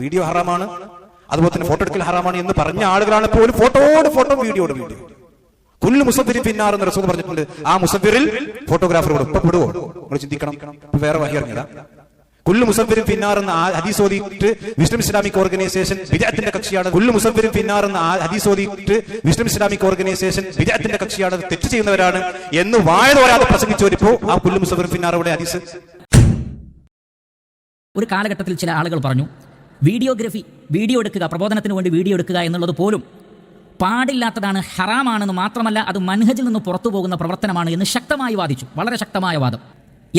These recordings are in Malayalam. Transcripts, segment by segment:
വീഡിയോ ഹറാമാണ്. അതുപോലെ തന്നെ ഫോട്ടോ എടുക്കൽ ഹറാമാണ് എന്ന് പറഞ്ഞ ആളുകളാണ് പോലും ഫോട്ടോയോട് ഫോട്ടോ വീഡിയോട് വീഡിയോ. കുല്ലു മുസഫിരി പിന്നാർ എന്ന് റസൂൽ പറഞ്ഞിട്ടുണ്ട്. ആ മുസഫിറിൽ ഫോട്ടോഗ്രാഫറോട് ഇപ്പൊ വിടുവോ നിങ്ങൾ ചിന്തിക്കണം. വേറെ വഹി ഇറങ്ങിയതാ കുല്ലു മുസഫിരും പിന്നാർ എന്ന ആ ഹദീസ് ഓതിയിട്ട് വിഷ്ണു ഇസ്ലാമിക് ഓർഗനൈസേഷൻ വിജയത്തിന്റെ കക്ഷിയാണ്. കുല്ലു മുസഫിരും പിന്നാർ എന്ന ആ ഹദീസ് ഓതിയിട്ട് വിഷ്ണു ഇസ്ലാമിക് ഓർഗനൈസേഷൻ വിജയത്തിന്റെ കക്ഷിയാണ്. തെറ്റ് ചെയ്യുന്നവരാണ് എന്ന് വാഴ വരാതെ പ്രസംഗിച്ചോരിപ്പോ ആ കുല്ലു മുസഫിരും പിന്നാറുടെ ഹദീസ്. ഒരു കാലഘട്ടത്തിൽ ചില ആളുകൾ പറഞ്ഞു വീഡിയോഗ്രഫി വീഡിയോ എടുക്കുക പ്രബോധനത്തിന് വേണ്ടി വീഡിയോ എടുക്കുക എന്നുള്ളത് പോലും പാടില്ലാത്തതാണ് ഹറാമാണെന്ന് മാത്രമല്ല അത് മൻഹജിൽ നിന്ന് പുറത്തു പോകുന്ന പ്രവർത്തനമാണ് എന്ന് ശക്തമായി വാദിച്ചു. വളരെ ശക്തമായ വാദം.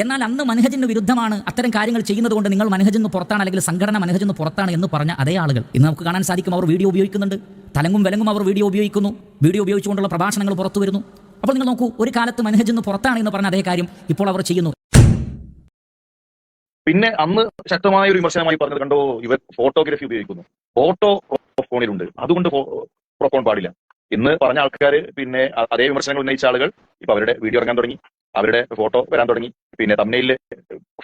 എന്നാൽ അന്ന് മനഹജിന് വിരുദ്ധമാണ് അത്തരം കാര്യങ്ങൾ ചെയ്യുന്നത് കൊണ്ട് നിങ്ങൾ മനഹജിൽ നിന്ന് പുറത്താണ് അല്ലെങ്കിൽ സംഘടന മനഹജിൽ നിന്ന് പുറത്താണ് എന്ന് പറഞ്ഞ അതേ ആളുകൾ. ഇന്ന് നമുക്ക് കാണാൻ സാധിക്കും അവർ വീഡിയോ ഉപയോഗിക്കുന്നുണ്ട്. തലങ്ങും വിലങ്ങും അവർ വീഡിയോ ഉപയോഗിക്കുന്നു. വീഡിയോ ഉപയോഗിച്ചുകൊണ്ടുള്ള പ്രഭാഷണങ്ങൾ പുറത്തു വരുന്നു. അപ്പോൾ നിങ്ങൾ നോക്കൂ ഒരു കാലത്ത് മനഹജിൽ നിന്ന് പുറത്താണ് എന്ന് പറഞ്ഞ അതേ കാര്യം ഇപ്പോൾ അവർ ചെയ്യുന്നു. പിന്നെ അന്ന് ശക്തമായ ഒരു വിമർശനമായി പറഞ്ഞത് കണ്ടോ? ഇവർ ഫോട്ടോഗ്രാഫി ഉപയോഗിക്കുന്നു. ഫോട്ടോ ഫോണിലുണ്ട്. അതുകൊണ്ട് പ്രൊഫോൺ പാടില്ല. ഇന്ന് പറഞ്ഞ ആൾക്കാർ പിന്നെ അതേ വിമർശനങ്ങൾ ഉന്നയിച്ച ആളുകൾ ഇപ്പൊ അവരുടെ വീഡിയോ ഇറങ്ങാൻ തുടങ്ങി. അവരുടെ ഫോട്ടോ വരാൻ തുടങ്ങി. പിന്നെ തമ്മനയിൽ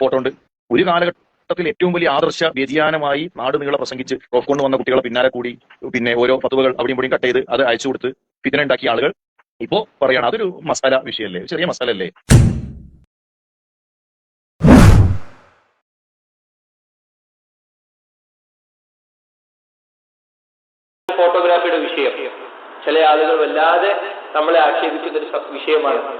ഫോട്ടോ ഉണ്ട്. ഒരു കാലഘട്ടത്തിൽ ഏറ്റവും വലിയ ആദർശ വ്യതിയാനമായി നാട് നീളെ പ്രസംഗിച്ച് റോഫ് കൊണ്ട് വന്ന കുട്ടികളെ പിന്നാലെ കൂടി പിന്നെ ഓരോ പത്തുവകൾ അവിടെയും ഇവിടെയും കട്ട് ചെയ്ത് അത് അയച്ചു കൊടുത്ത് ഫിതന ഉണ്ടാക്കിയ ആളുകൾ ഇപ്പോ പറയാണ്. അതൊരു മസാല വിഷയമല്ലേ? ചെറിയ മസാല അല്ലേ ഫോട്ടോഗ്രാഫിയുടെ വിഷയം. ചില ആളുകൾ വല്ലാതെ നമ്മളെ ആക്ഷേപിക്കുന്ന ഒരു വിഷയമാണ്.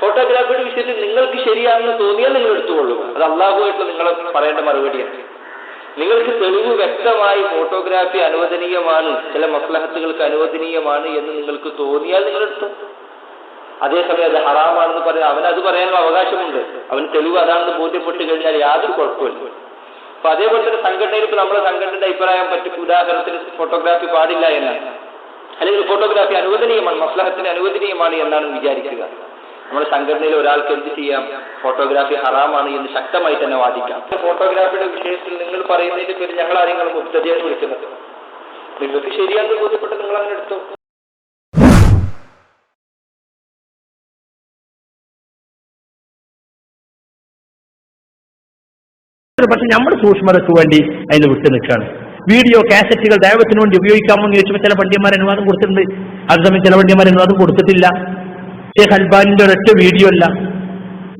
ഫോട്ടോഗ്രാഫിയുടെ വിഷയത്തിൽ നിങ്ങൾക്ക് ശരിയാണെന്ന് തോന്നിയാൽ നിങ്ങൾ എടുത്തുകൊള്ളൂ. അത് അള്ളാഹുമായിട്ട് നിങ്ങൾ പറയേണ്ട മറുപടിയാണ്. നിങ്ങൾക്ക് തെളിവ് വ്യക്തമായി ഫോട്ടോഗ്രാഫി അനുവദനീയമാണ് ചില മസ്ലഹത്തുകൾക്ക് അനുവദനീയമാണ് എന്ന് നിങ്ങൾക്ക് തോന്നിയാൽ നിങ്ങൾ എടുത്തു? അതേസമയം അത് ഹറാമാണെന്ന് പറയാൻ അവൻ അത് പറയാനുള്ള അവകാശമുണ്ട്. അവൻ തെളിവ് അതാണെന്ന് ബോധ്യപ്പെട്ട് കഴിഞ്ഞാൽ യാതൊരു കുഴപ്പമില്ല അപ്പൊ അതേപോലെ തന്നെ സംഘടനയിൽ ഇപ്പൊ നമ്മുടെ സംഘടനയുടെ അഭിപ്രായം പറ്റും ഉദാഹരണത്തിന് ഫോട്ടോഗ്രാഫി പാടില്ല എന്നാണ് അല്ലെങ്കിൽ ഫോട്ടോഗ്രാഫി അനുവദനീയമാണ് മസ്ലഹത്തിന് അനുവദനീയമാണ് എന്നാണ് വിചാരിക്കുക. നമ്മുടെ സംഘടനയിൽ ഒരാൾക്ക് എന്ത് ചെയ്യാം? ഫോട്ടോഗ്രാഫി ഹറാമാണ് എന്ന് ശക്തമായി തന്നെ വാദിക്കാം. ഫോട്ടോഗ്രാഫിയുടെ വിഷയത്തിൽ നിങ്ങൾ പറയുന്നതിന്റെ പേര് ഞങ്ങൾ ആരെങ്കിലും മുക്തതയെന്ന് വിളിക്കുന്നത്? നിങ്ങൾക്ക് ശരിയാണെന്ന് ബോധ്യപ്പെട്ട് നിങ്ങൾ പക്ഷെ നമ്മൾ സൂക്ഷ്മതയ്ക്ക് വേണ്ടി അതിന് വിട്ടു നിൽക്കുകയാണ്. വീഡിയോ കാസറ്റുകൾ ദൈവത്തിന് വേണ്ടി ഉപയോഗിക്കാമോ എന്ന് ചോദിച്ചപ്പോൾ ചില പണ്ഡിയന്മാർ അനുവാദം കൊടുത്തിട്ടുണ്ട്. അതേസമയം ചില പണ്ഡിയന്മാർ അനുവാദം കൊടുത്തിട്ടില്ല. ഷേഖ് അൽബാനിന്റെ ഒരൊറ്റ വീഡിയോ അല്ല.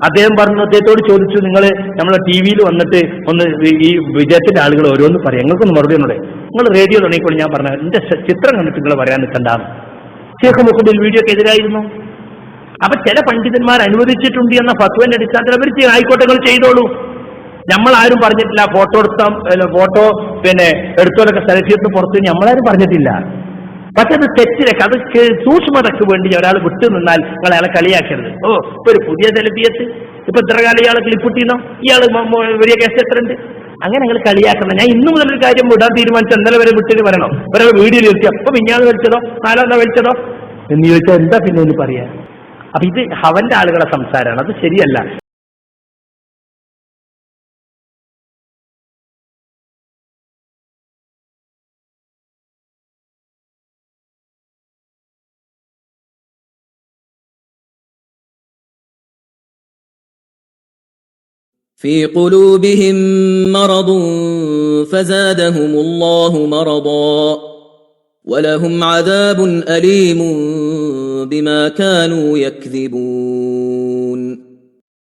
അദ്ദേഹം പറഞ്ഞു അദ്ദേഹത്തോട് ചോദിച്ചു നിങ്ങൾ നമ്മളെ ടി വിയിൽ വന്നിട്ട് ഒന്ന് ഈ- വിജയത്തിന്റെ ആളുകൾ ഓരോന്ന് പറയാം. ഞങ്ങൾക്കൊന്ന് മറുപടി ഒന്നുകൂടെ. നിങ്ങൾ റേഡിയോ തുടങ്ങിക്കൊണ്ട് ഞാൻ പറഞ്ഞു എന്റെ ചിത്രം കണ്ടിട്ട് നിങ്ങൾ പറയാൻ നിൽക്കണ്ടാന്ന്. ഷേഖ് വീഡിയോ വീഡിയോക്ക് എതിരായിരുന്നു. അപ്പൊ ചില പണ്ഡിതന്മാർ അനുവദിച്ചിട്ടുണ്ട് എന്ന ഫത്വന്റെ അടിസ്ഥാനത്തിൽ അവർ. ആയിക്കോട്ടെ നിങ്ങൾ ചെയ്തോളൂ. നമ്മൾ ആരും പറഞ്ഞിട്ടില്ല ഫോട്ടോ എടുത്ത ഫോട്ടോ പിന്നെ എടുത്തോലൊക്കെ സെലക്ട് പുറത്ത് നമ്മളാരും പറഞ്ഞിട്ടില്ല. പക്ഷെ അത് തെറ്റിലേക്ക് അത് സൂക്ഷ്മതയ്ക്ക് വേണ്ടി ഒരാൾ വിട്ടു നിന്നാൽ നിങ്ങൾ അയാളെ കളിയാക്കരുത്. ഓ ഇപ്പൊ ഒരു പുതിയ തെലപ്പിയത്ത് ഇപ്പൊ ഇത്ര കാലം ഇയാളെ ക്ലിപ്പിട്ടിന്നോ ഇയാൾ വലിയ കേസ് എത്ര ഉണ്ട് അങ്ങനെ നിങ്ങൾ കളിയാക്കണം. ഞാൻ ഇന്നു മുതൽ ഒരു കാര്യം വിടാൻ തീരുമാനിച്ച ഇന്നലെ വരെ വിട്ടിട്ട് വരണം. ഒരാൾ വീഡിയോ വലിച്ചു അപ്പൊ മിഞ്ഞാന്ന് വലിച്ചതോ നാലാന്നാ വലിച്ചതോ എന്ന് ചോദിച്ചാൽ എന്താ പിന്നെ പറയാ? അപ്പൊ ഇത് അവന്റെ ആളുകളെ സംസാരമാണ് അത് ശരിയല്ല. في قلوبهم مرض فزادهم الله مرضا ولهم عذاب أليم بما كانوا يكذبون.